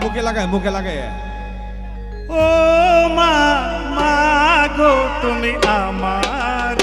মুখে লাগায় মুখে লাগায়। ও মা মা গো তুমি আমার